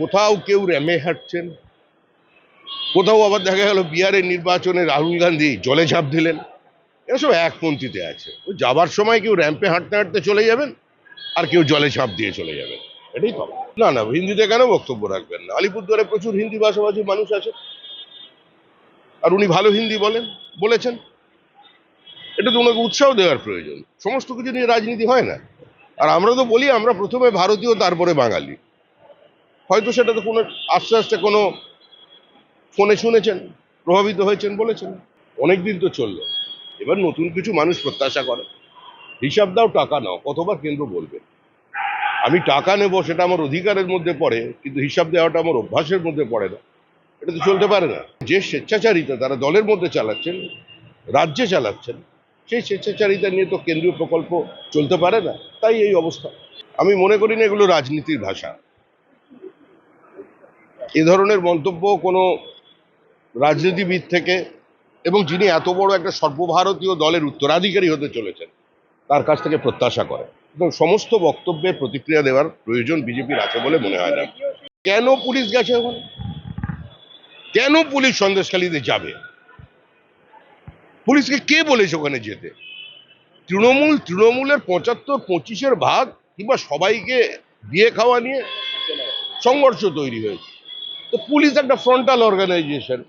কোথাও কেউ র্যামে হাঁটছেন, কোথাও আবার দেখা গেল বিহারের নির্বাচনে রাহুল গান্ধী জলে ঝাঁপ দিলেন এসব একপন্থীতে আছে। ওই যাবার সময় কেউ র্যাম্পে হাঁটতে হাঁটতে চলে যাবেন, আর কেউ জলে ঝাঁপ দিয়ে চলে যাবেন। এটাই তো না না, হিন্দিতে কেন বক্তব্য রাখবেন না? আলিপুরদুয়ারে প্রচুর হিন্দি ভাষাভাষী মানুষ আছে। আর উনি ভালো হিন্দি বলেন, বলেছেন। এটা তো ওনাকে উৎসাহ দেওয়ার প্রয়োজন। সমস্ত কিছু নিয়ে রাজনীতি হয় না। আর আমরা তো বলি, আমরা প্রথমে ভারতীয়, তারপরে বাঙালি। হয়তো সেটা তো কোনো আস্তে আস্তে কোনো ফোনে শুনেছেন, প্রভাবিত হয়েছেন বলেছেন। অনেক দিন তো চলল। এবার নতুন কিছু মানুষ প্রত্যাশা করে। হিসাব দাও, টাকা নাও, কতবার কেন্দ্র বলবে। আমি টাকা নেব, সেটা আমার অধিকারের মধ্যে পড়ে, কিন্তু হিসাব দেওয়াটা আমার অভ্যাসের মধ্যে পড়ে না। এটা তো চলতে পারে না। যে স্বেচ্ছাচারিতা তারা দলের মধ্যে চালাচ্ছেন, রাজ্যে চালাচ্ছেন, সেই স্বেচ্ছাচারিতা নিয়ে তো কেন্দ্রীয় প্রকল্প চলতে পারে না। তাই এই অবস্থা। আমি মনে করি না এগুলো রাজনীতির ভাষা। এ ধরনের মন্তব্য কোনো রাজনীতিবিদ থেকে এবং যিনি এত বড় একটা সর্বভারতীয় দলের উত্তরাধিকারী হতে চলেছেন, তার কাছ থেকে প্রত্যাশা করে। এবং সমস্ত বক্তব্যে প্রতিক্রিয়া দেওয়ার প্রয়োজন বিজেপির আছে বলে মনে হয় না। কেন পুলিশ গেছে ওখানে? কেন পুলিশ সন্দেশখালীতে যাবে? পুলিশকে কে বলেছে ওখানে যেতে? তৃণমূল, তৃণমূলের পঁচাত্তর, পঁচিশের ভাগ কিংবা সবাইকে দিয়ে খাওয়া নিয়ে সংঘর্ষ তৈরি হয়েছে। তো পুলিশ একটা ফ্রন্টাল অর্গানাইজেশন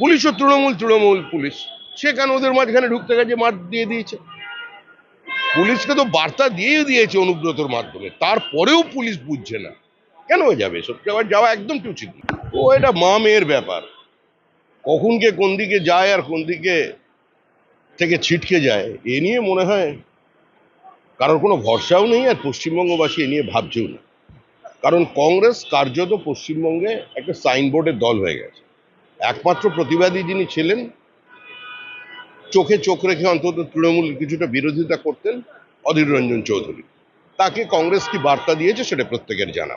পুলিশও তৃণমূল তৃণমূল পুলিশ। সেখানে ওদের মাঝখানে ঢুকতে গেছে মাঠ দিয়ে দিয়েছে। পুলিশকে তো বার্তা দিয়েই দিয়েছে অনুব্রতর মাধ্যমে। তারপরেও পুলিশ বুঝছে না। কেন হয়ে যাবে সব জায়গায় যাওয়া একদম উচিত ও এটা মা মেয়ের ব্যাপার। কখন কে কোন দিকে যায় আর কোন দিকে থেকে ছিটকে যায়, এ নিয়ে মনে হয় কারোর কোনো ভরসাও নেই আর পশ্চিমবঙ্গবাসী এ নিয়ে ভাবছেও না। কারণ কংগ্রেস কার্যত পশ্চিমবঙ্গে একটা সাইনবোর্ডের দল হয়ে গেছে। একমাত্র প্রতিবাদী যিনি ছিলেন, চোখে চোখ রেখে অন্তত তৃণমূল কিছুটা বিরোধিতা করতেন অধীর রঞ্জন চৌধুরী। তাকে কংগ্রেস কি বার্তা দিয়েছে সেটা প্রত্যেকের জানা।